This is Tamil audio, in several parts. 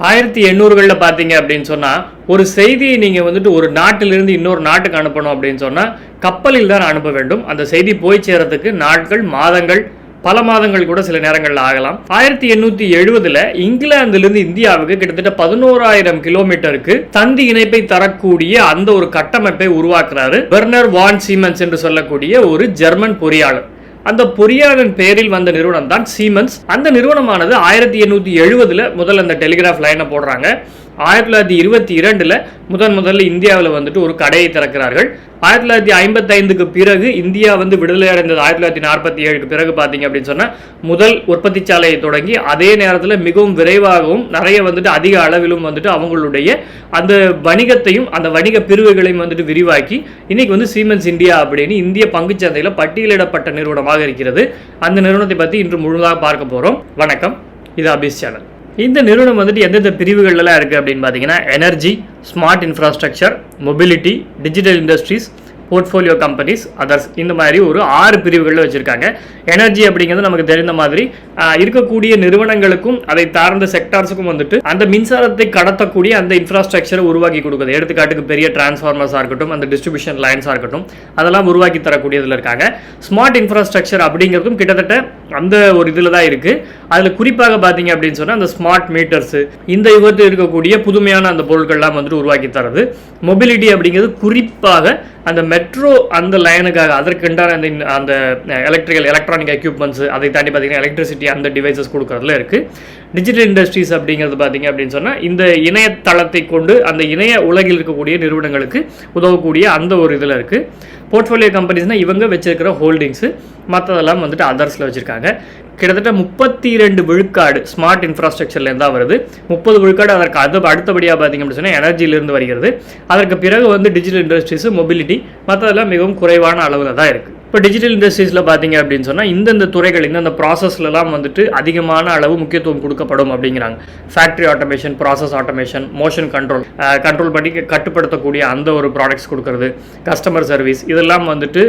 ஆயிரத்தி எண்ணூறுகளில் பார்த்தீங்க அப்படின்னு சொன்னால் ஒரு செய்தியை நீங்கள் வந்துட்டு ஒரு நாட்டிலிருந்து இன்னொரு நாட்டுக்கு அனுப்பணும் அப்படின்னு சொன்னால் கப்பலில் தான் அனுப்ப வேண்டும். அந்த செய்தி போய் சேரத்துக்கு நாட்கள் மாதங்கள் பல மாதங்கள் கூட சில நேரங்களில் ஆகலாம். ஆயிரத்தி எண்ணூற்றி எழுபதில் இங்கிலாந்திலிருந்து இந்தியாவுக்கு கிட்டத்தட்ட பதினோராயிரம் கிலோமீட்டருக்கு தந்தி இணைப்பை தரக்கூடிய அந்த ஒரு கட்டமைப்பை உருவாக்குறாரு பெர்னர் வான் சீமன்ஸ் என்று சொல்லக்கூடிய ஒரு ஜெர்மன் பொறியாளர். அந்த பொறியாளரின் பெயரில் வந்த நிறுவனம் தான் சீமன்ஸ் அந்த நிறுவனமானது ஆயிரத்தி எண்ணூற்றி எழுபதுல முதல்ல அந்த டெலிகிராஃப் லைனை போடுறாங்க. ஆயிரத்தி தொள்ளாயிரத்தி இருபத்தி இரண்டில் முதன் முதல்ல இந்தியாவில் வந்துட்டு ஒரு கடையை திறக்கிறார்கள். ஆயிரத்தி தொள்ளாயிரத்தி ஐம்பத்தைந்துக்கு பிறகு இந்தியா வந்து விடுதலை அடைந்தது ஆயிரத்தி தொள்ளாயிரத்தி நாற்பத்தி ஏழுக்கு பிறகு பார்த்தீங்க அப்படின்னு சொன்னால் முதல் உற்பத்தி சாலையை தொடங்கி அதே நேரத்தில் மிகவும் விரைவாகவும் நிறைய வந்துட்டு அதிக அளவிலும் வந்துட்டு அவங்களுடைய அந்த வணிகத்தையும் அந்த வணிக பிரிவுகளையும் வந்துட்டு விரிவாக்கி இன்னைக்கு வந்து சீமென்ஸ் இந்தியா அப்படின்னு இந்திய பங்குச்சந்தையில் பட்டியலிடப்பட்ட நிறுவனமாக இருக்கிறது. அந்த நிறுவனத்தை பற்றி இன்று முழுதாக பார்க்க போகிறோம் வணக்கம். இது அபிஸ் சேனல் இந்த நிறுவனம் வந்துட்டு எந்தெந்த பிரிவுகள்லாம் இருக்குது அப்படின்னு பார்த்தீங்கன்னா energy smart infrastructure mobility digital industries portfolio companies others இந்த மாதிரி ஒரு ஆறு பிரிவுகளில் வச்சுருக்காங்க. எனர்ஜி அப்படிங்கிறது நமக்கு தெரிந்த மாதிரி இருக்கக்கூடிய நிறுவனங்களுக்கும் அதை சார்ந்த செக்டார்ஸுக்கும் வந்துட்டு அந்த மின்சாரத்தை கடத்தக்கூடிய அந்த இன்ஃப்ராஸ்ட்ரக்சரை உருவாக்கி கொடுக்குது. எடுத்துக்காட்டுக்கு பெரிய டிரான்ஸ்ஃபார்மர்ஸாக இருக்கட்டும் அந்த டிஸ்ட்ரிபியூஷன் லைன்ஸாக இருக்கட்டும் அதெல்லாம் உருவாக்கி தரக்கூடியதில் இருக்காங்க. ஸ்மார்ட் இன்ஃப்ராஸ்ட்ரக்சர் அப்படிங்கிறதும் கிட்டத்தட்ட அந்த ஒரு இதில் தான் இருக்குது அதில் குறிப்பாக பார்த்தீங்க அப்படின்னு சொன்னால் அந்த ஸ்மார்ட் மீட்டர்ஸு இந்த யுகத்தில் இருக்கக்கூடிய புதுமையான அந்த பொருட்கள்லாம் வந்துட்டு உருவாக்கி தரது. மொபிலிட்டி அப்படிங்கிறது குறிப்பாக அந்த மெட்ரோ அந்த லைனுக்காக அதற்குண்டான அந்த அந்த எலக்ட்ரிக்கல் எலக்ட்ரானிக் எக்யூப்மெண்ட்ஸ் அதை தாண்டி பார்த்தீங்கன்னா எலக்ட்ரிசிட்டி அந்த டிவைசஸ் கொடுக்குறதுல இருக்குது டிஜிட்டல் இண்டஸ்ட்ரீஸ் அப்படிங்கிறது பார்த்தீங்க அப்படின்னு சொன்னால் இந்த இணையதளத்தை கொண்டு அந்த இணைய உலகில் இருக்கக்கூடிய நிறுவனங்களுக்கு உதவக்கூடிய அந்த ஒரு இதில் இருக்குது போர்ட்ஃபோலியோ கம்பெனிஸ்னால் இவங்க வச்சிருக்கிற ஹோல்டிங்ஸு மற்றதெல்லாம் வந்துட்டு அதர்ஸில் வச்சுருக்காங்க. கிட்டத்தட்ட முப்பத்தி ரெண்டு விழுக்காடு ஸ்மார்ட் இன்ஃப்ராஸ்ட்ரக்சர்லேருந்து தான் வருது. முப்பது விழுக்காடு அதற்கு அது அடுத்தபடியாக பார்த்திங்க அப்படின்னு சொன்னால் எனர்ஜியிலிருந்து வருகிறது. அதற்கு பிறகு வந்து டிஜிட்டல் இண்டஸ்ட்ரீஸு மொபிலிட்டி மற்றதெல்லாம் மிகவும் குறைவான அளவில் தான் இருக்குது இப்போ டிஜிட்டல் இண்டஸ்ட்ரீஸில் பார்த்தீங்க அப்படின்னு சொன்னால் இந்தந்த துறைகள் இந்தந்த ப்ராசஸ்லலாம் வந்துட்டு அதிகமான அளவு முக்கியத்துவம் கொடுக்கப்படும் அப்படிங்கிறாங்க. Factory automation process automation motion control control பண்ணி கட்டுப்படுத்தக்கூடிய அந்த ஒரு ப்ராடக்ட்ஸ் கொடுக்கறது. கஸ்டமர் சர்வீஸ் இதெல்லாம் வந்துட்டு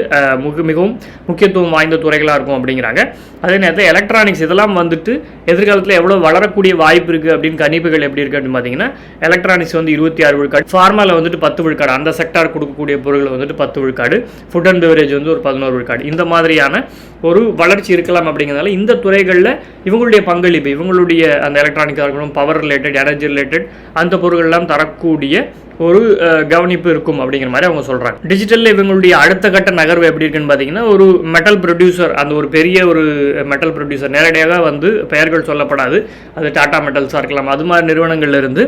மிக மிகவும் முக்கியத்துவம் வாய்ந்த துறைகளாக இருக்கும் அப்படிங்கிறாங்க. அதே நேரத்தில் எலக்ட்ரானிக்ஸ் இதெல்லாம் வந்துட்டு எதிர்காலத்தில் எவ்வளோ வளரக்கூடிய வாய்ப்பு இருக்குது அப்படின்னு கணிப்புகள் எப்படி இருக்குது அப்படின்னு பார்த்தீங்கன்னா எலக்ட்ரானிக்ஸ் வந்து இருபத்தி ஆறு விழுக்காடு ஃபார்மாவில் வந்துட்டு பத்து விழுக்காடு அந்த செக்டார் கொடுக்கக்கூடிய பொருள் வந்துட்டு பத்து விழுக்காடு ஃபுட் அண்ட் பெவரேஜ் வந்து ஒரு பதினோரு காடு இந்த மாதிரியான ஒரு வளர்ச்சி இருக்கலாம் அப்படிங்கிறதால இந்த துறைகளில் இவங்களுடைய பங்களிப்பு இவங்களுடைய அந்த எலக்ட்ரானிக்காக இருக்கணும் பவர் ரிலேட்டட் எனர்ஜி ரிலேட்டட் அந்த பொருள்கள்லாம் தரக்கூடிய ஒரு கவனிப்பு இருக்கும் அப்படிங்கிற மாதிரி அவங்க சொல்கிறாங்க டிஜிட்டலில் இவங்களுடைய அடுத்த கட்ட நகர்வு எப்படி இருக்குன்னு பார்த்தீங்கன்னா ஒரு மெட்டல் ப்ரொடியூசர் அந்த ஒரு பெரிய ஒரு மெட்டல் ப்ரொடியூசர் நேரடியாக வந்து பெயர்கள் சொல்லப்படாது. அது டாடா மெட்டல்ஸாக இருக்கலாம் அது மாதிரி நிறுவனங்கள்ல இருந்து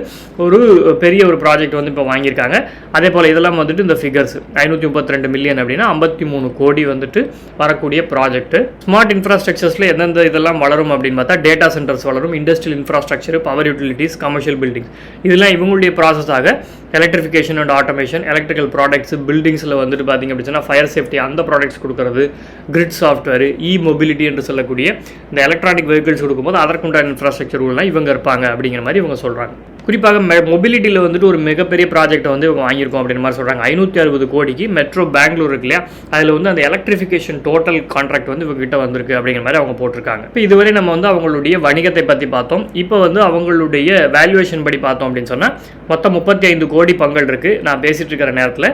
ஒரு பெரிய ஒரு ப்ராஜெக்ட் வந்து இப்போ வாங்கியிருக்காங்க. அதே போல் இதெல்லாம் வந்துட்டு இந்த ஃபிகர்ஸ் ஐநூற்றி முப்பத்தி ரெண்டு மில்லியன் அப்படின்னா ஐம்பத்தி மூணு கோடி வந்துட்டு வரக்கூடிய ப்ராஜெக்ட் ஸ்மார்ட் இன்ஃப்ராஸ்ட்ரக்சர்ஸில் எந்தெந்த இதெல்லாம் வளரும் அப்படின்னு பார்த்தா டேட்டா சென்டர்ஸ் வளரும் industrial infrastructure power utilities commercial buildings இதெல்லாம் இவங்களுடைய ப்ராசஸாக electrification and automation electrical products பில்டிங்ஸில் வந்துட்டு பார்த்தீங்க அப்படின்னா ஃபயர் சேஃப்டி அந்த ப்ராடக்ட்ஸ் கொடுக்கறது கிரிட் சாஃப்ட்வேர் இ மொபிலிட்டி என்று சொல்லக்கூடிய இந்த எலக்ட்ரானிக் வெஹிக்கிள்ஸ் கொடுக்கும்போது அதற்குண்டான இன்ஃப்ராஸ்ட்ரக்சர் உள்ள இவங்க இருப்பாங்க அப்படிங்கிற மாதிரி இவங்க சொல்கிறாங்க குறிப்பாக மெ மொபிலிட்டியில் வந்துட்டு ஒரு மிகப்பெரிய ப்ராஜெக்ட்டை வந்து இவங்க வாங்கியிருக்கோம் அப்படின்ற மாதிரி சொல்கிறாங்க ஐநூற்றி அறுபது கோடிக்கு மெட்ரோ பெங்களூர் இருக்கு இல்லையா? அதில் வந்து அந்த எலக்ட்ரிஃபிகேஷன் டோட்டல் கான்ட்ராக்ட் வந்து இவங்ககிட்ட வந்திருக்கு அப்படிங்கிற மாதிரி அவங்க போட்டிருக்காங்க. இப்போ இதுவரை நம்ம வந்து அவங்களுடைய வணிகத்தை பற்றி பார்த்தோம். இப்போ வந்து அவங்களுடைய வேல்யூவேஷன் படி பார்த்தோம் அப்படின்னு சொன்னால் மொத்தம் முப்பத்தி ஐந்து கோடி பங்கள் இருக்குது நான் பேசிகிட்டு இருக்கிற நேரத்தில்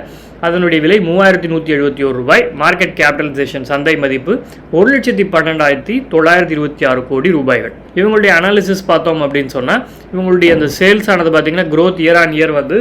அதனுடைய விலை மூவாயிரத்தி நூற்றி எழுபத்தி ஒரு ரூபாய். மார்க்கெட் கேபிட்டலைசேஷன் சந்தை மதிப்பு ஒரு லட்சத்தி பன்னெண்டாயிரத்தி தொள்ளாயிரத்தி இருபத்தி ஆறு கோடி ரூபாய்கள். இவங்களுடைய அனாலிசிஸ் பார்த்தோம் அப்படின்னு சொன்னால் இவங்களுடைய அந்த சேல்ஸ் ஆனது பார்த்தீங்கன்னா க்ரோத் இயர் ஆன் இயர் வந்து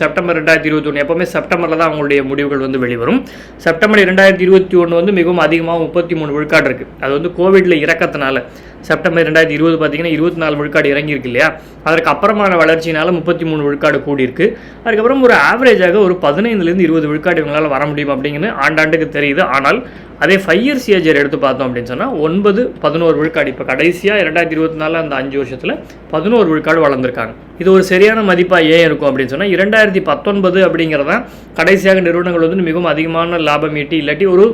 செப்டம்பர் ரெண்டாயிரத்தி இருபத்தி ஒன்று எப்போவுமே செப்டம்பரில் தான் அவங்களுடைய முடிவுகள் வந்து வெளிவரும். செப்டம்பர் இரண்டாயிரத்தி இருபத்தி ஒன்று வந்து மிகவும் அதிகமாக முப்பத்தி மூணு விழுக்காடு இருக்குது அது வந்து கோவிடில் இறக்கத்தினால செப்டம்பர் ரெண்டாயிரத்தி இருபது பார்த்தீங்கன்னா இருபத்தி நாலு விழுக்காடு இறங்கியிருக்கு இல்லையா? அதற்கு அப்புறமான வளர்ச்சினால முப்பத்தி மூணு விழுக்காடு கூடியிருக்கு. அதுக்கப்புறம் ஒரு ஆவரேஜாக ஒரு பதினைந்துலேருந்து இருபது விழுக்காடு இவங்களால வர முடியும் அப்படிங்கிறது ஆண்டாண்டுக்கு தெரியுது. ஆனால் அதே ஃபைவ் இயர்ஸ் ஏஜர் எடுத்து பார்த்தோம் அப்படின்னு சொன்னால் ஒன்பது பதினோரு விழுக்காடு. இப்போ கடைசியாக ரெண்டாயிரத்தி இருபத்தி நாலு அந்த அஞ்சு வருஷத்தில் பதினோரு விழுக்காடு வளர்ந்துருக்காங்க. இது ஒரு சரியான மதிப்பாக ஏன் இருக்கும் அப்படின்னு சொன்னால் இரண்டாயிரத்தி பத்தொன்பது அப்படிங்கிறதான் கடைசியாக நிறுவனங்கள் வந்து மிகவும் அதிகமான லாபம் ஈட்டி இல்லாட்டி ஒரு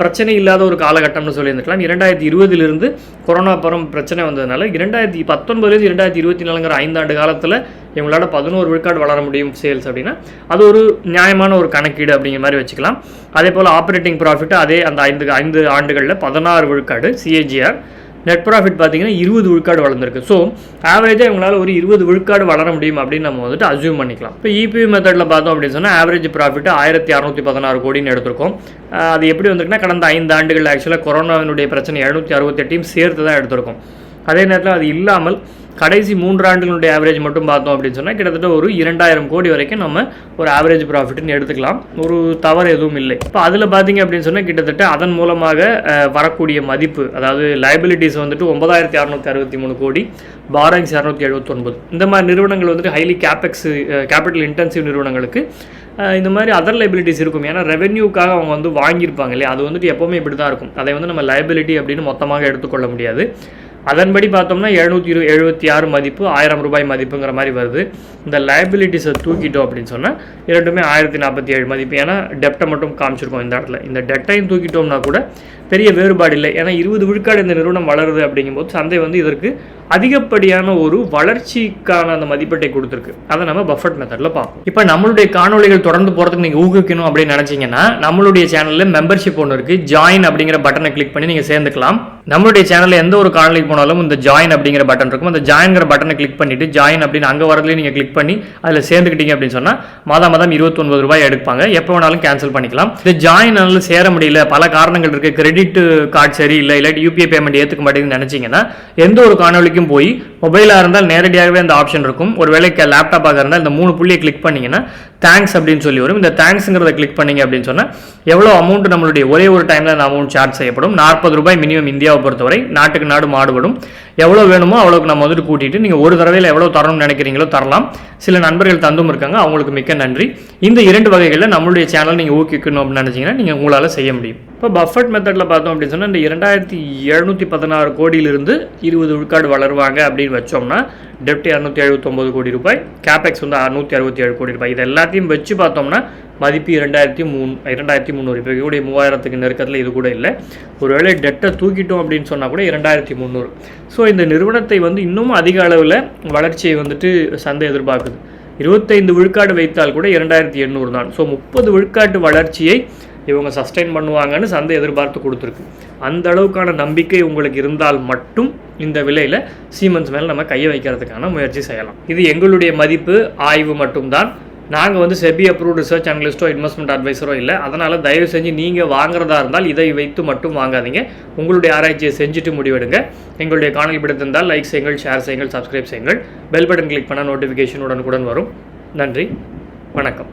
பிரச்சனை இல்லாத ஒரு காலகட்டம்னு சொல்லியிருந்துக்கலாம். இரண்டாயிரத்தி இருபதுலேருந்து கொரோனா பரம் பிரச்சனை வந்ததுனால இரண்டாயிரத்தி பத்தொன்பதுலேருந்து இரண்டாயிரத்தி இருபத்தி நாலுங்கிற ஐந்தாண்டு காலத்தில் இவங்களால பதினோரு விழுக்காடு வளர முடியும் சேல்ஸ் அப்படின்னா அது ஒரு நியாயமான ஒரு கணக்கீடு அப்படிங்கிற மாதிரி வச்சுக்கலாம். அதே போல் ஆப்ரேட்டிங் ப்ராஃபிட் அதே அந்த ஐந்து ஐந்து ஆண்டுகளில் பதினாறு விழுக்காடு சிஏஜிஆர் நெட் ப்ராஃபிட் பார்த்தீங்கன்னா இருபது விழுக்காடு வளர்ந்துருக்கு. ஸோ ஆவரேஜாக இவங்களால ஒரு இருபது விழுக்காடு வளர முடியும் அப்படின்னு நம்ம வந்துட்டு அசியூம் பண்ணிக்கலாம். இப்போ இபிஐ மெத்தடில் பார்த்தோம் அப்படின்னு சொன்னால் ஆவரேஜ் ப்ராஃபிட் ஆயிரத்தி அறநூற்றி பதினாறு கோடின்னு எடுத்திருக்கோம். அது எப்படி வந்திருக்குன்னா கடந்த ஐந்து ஆண்டுகள் ஆக்சுவலாக கொரோனாவினுடைய பிரச்சனை எழுநூற்றி அறுபத்தெட்டையும் சேர்த்து தான் எடுத்திருக்கோம். அதே நேரத்தில் அது இல்லாமல் கடைசி மூன்று ஆண்டுகளுடைய ஆவரேஜ் மட்டும் பார்த்தோம் அப்படின்னு சொன்னால் கிட்டத்தட்ட ஒரு இரண்டாயிரம் கோடி வரைக்கும் நம்ம ஒரு ஆவரேஜ் ப்ராஃபிட்னு எடுத்துக்கலாம். ஒரு தவறு எதுவும் இல்லை. இப்போ அதில் பார்த்தீங்க அப்படின்னு சொன்னால் கிட்டத்தட்ட அதன் மூலமாக வரக்கூடிய மதிப்பு அதாவது லைபிலிட்டிஸ் வந்துட்டு ஒன்பதாயிரத்தி அறநூற்றி அறுபத்தி மூணு கோடி பாரங்ஸ் இரநூத்தி எழுபத்தொன்பது இந்த மாதிரி நிறுவனங்கள் வந்துட்டு ஹைலி கேபெக்ஸ் கேபிட்டல் இன்டென்சிவ் நிறுவனங்களுக்கு இந்த மாதிரி அதர் லைபிலிட்டிஸ் இருக்கும். ஏன்னா ரெவென்யூக்காக அவங்க வந்து வாங்கியிருப்பாங்க இல்லையா? அது வந்துட்டு எப்போவுமே இப்படி தான் இருக்கும். அதை வந்து நம்ம லைபிலிட்டி அப்படின்னு மொத்தமாக எடுத்துக்கொள்ள முடியாது. அதன்படி பார்த்தோம்னா எழுநூற்றி இரு எழுபத்தி ஆறு மதிப்பு ஆயிரம் ரூபாய் மதிப்புங்கிற மாதிரி வருது. இந்த லைபிலிட்டிஸை தூக்கிட்டோம் அப்படின்னு சொன்னால் இரண்டுமே ஆயிரத்தி நாற்பத்தி ஏழு மதிப்பு. ஏன்னா டெப்டை மட்டும் காமிச்சிருக்கோம் இந்த இடத்துல. இந்த டெட்டையும் தூக்கிட்டோம்னா கூட பெரிய வேறுபாடு இல்லை. ஏன்னா இருபது விழுக்காடு இந்த நிறுவனம் வளருது அப்படிங்கும்போது சந்தை வந்து இதற்கு அதிகப்படியான ஒரு வளர்ச்சிக்கான அந்த மதிப்பீட்டை கொடுத்துருக்கு. அதை நம்ம பஃபட் மெத்தடில் பார்ப்போம். இப்போ நம்மளுடைய காணொளிகள் தொடர்ந்து போகிறதுக்கு நீங்கள் ஊக்குவிக்கணும் அப்படின்னு நினச்சிங்கன்னா நம்மளுடைய சேனலில் மெம்பர்ஷிப் ஒன்று இருக்குது ஜாயின் அப்படிங்கிற பட்டனை கிளிக் பண்ணி நீங்கள் சேர்ந்துக்கலாம். நம்மளுடைய சேனலில் எந்த ஒரு காணொலிக்கு போனாலும் இந்த ஜாயின் அப்படிங்கிற பட்டன் இருக்கும். அந்த ஜாயின்ங்கிற பட்டனை கிளிக் பண்ணிட்டு ஜாயின் அப்படின்னு அங்கே வரதுலேயே நீங்கள் கிளிக் பண்ணி அதில் சேர்ந்துக்கிட்டீங்க அப்படின்னு சொன்னால் மாதம் மாதம் இருபத்தொன்பது ரூபாய் எடுப்பாங்க. எப்போ வேணாலும் கேன்சல் பண்ணிக்கலாம். இந்த ஜாயின் சேர முடியல. பல காரணங்கள் இருக்குது கிரெடிட் கார்டு சரியில்லை இல்லாட்டி யூபிஐ பேமெண்ட் ஏற்றுக்க மாட்டேங்குதுன்னு நினச்சிங்கன்னா எந்த ஒரு காணொலிக்கும் போய் மொபைலாக இருந்தால் நேரடியாகவே அந்த ஆப்ஷன் இருக்கும். ஒரு ஒருவேளை லேப்டாப்பாக இருந்தால் இந்த மூணு புள்ளியை கிளிக் பண்ணீங்கன்னா தேங்க்ஸ் அப்படின்னு சொல்லி வரும். இந்த தேங்க்ஸுங்கிறத கிளிக் பண்ணிங்க அப்படின்னு சொன்னால் எவ்வளோ அமௌண்ட் நம்மளுடைய ஒரே ஒரு டைமில் அந்த அமௌண்ட் சார்ஜ் செய்யப்படும். நாற்பது ரூபாய் மினிமம் இந்தியாவை பொறுத்தவரை நாட்டுக்கு நாடு மாடுபடும் எவ்வளோ வேணுமோ அவ்வளோக்கு நம்ம வந்துட்டு கூட்டிட்டு நீங்கள் ஒரு தடவையில் எவ்வளோ தரணும்னு நினைக்கிறீங்களோ தரலாம். சில நண்பர்கள் தந்தும் இருக்காங்க அவங்களுக்கு மிக்க நன்றி. இந்த இரண்டு வகைகளில் நம்மளுடைய சேனல் நீங்கள் ஊக்கிக்கணும் அப்படின்னு நினச்சிங்கன்னா நீங்கள் உங்களால் செய்ய முடியும். இப்போ பஃபட் மெத்தடில் பார்த்தோம் அப்படின்னு சொன்னால் இந்த இரண்டாயிரத்தி எழுநூற்றி பதினாறு கோடியிலிருந்து இருபது விழுக்காடு வளருவாங்க அப்படின்னு வச்சோம்னா டெப்ட் இரநூத்தி எழுபத்தொம்போது கோடி ரூபாய் கேபெக்ஸ் வந்து அறுநூத்தி அறுபத்தி ஏழு கோடி ரூபாய். இது எல்லாத்தையும் வச்சு பார்த்தோம்னா மதிப்பு இரண்டாயிரத்தி மூணு இரண்டாயிரத்தி முந்நூறு. இப்போ கூட மூவாயிரத்துக்கு நெருக்கத்தில் இது கூட இல்லை. ஒருவேளை டெட்டை தூக்கிட்டோம் அப்படின்னு சொன்னால் கூட இரண்டாயிரத்தி முந்நூறு. ஸோ இந்த நிறுவனத்தை வந்து இன்னும் அதிக அளவில் வளர்ச்சியை வந்துட்டு சந்தை எதிர்பார்க்குது. இருபத்தைந்து விழுக்காடு வைத்தால் கூட இரண்டாயிரத்தி எண்ணூறு தான். ஸோ முப்பது விழுக்காட்டு வளர்ச்சியை இவங்க சஸ்டைன் பண்ணுவாங்கன்னு சந்தை எதிர்பார்த்து கொடுத்துருக்கு. அந்த அளவுக்கான நம்பிக்கை உங்களுக்கு இருந்தால் மட்டும் இந்த விலையில் சீமன்ஸ் மேலே நம்ம கையை வைக்கிறதுக்கான முயற்சி செய்யலாம். இது எங்களுடைய மதிப்பு ஆய்வு மட்டும்தான். நாங்கள் வந்து செபி அப்ரூவ் ரிசர்ச் அனலிஸ்ட்டோ இன்வெஸ்ட்மெண்ட் அட்வைஸரோ இல்லை. அதனால் தயவு செஞ்சு நீங்கள் வாங்குறதா இருந்தால் இதை வைத்து மட்டும் வாங்காதீங்க. உங்களுடைய ஆராய்ச்சியை செஞ்சுட்டு முடிவெடுங்க. எங்களுடைய காணல் பிடித்திருந்தால் லைக் செய்யுங்கள் ஷேர் செய்யுங்கள் சப்ஸ்கிரைப் செய்யுங்கள். பெல் பட்டன் கிளிக் பண்ணால் நோட்டிஃபிகேஷன் உடனுக்குடன் வரும். நன்றி வணக்கம்.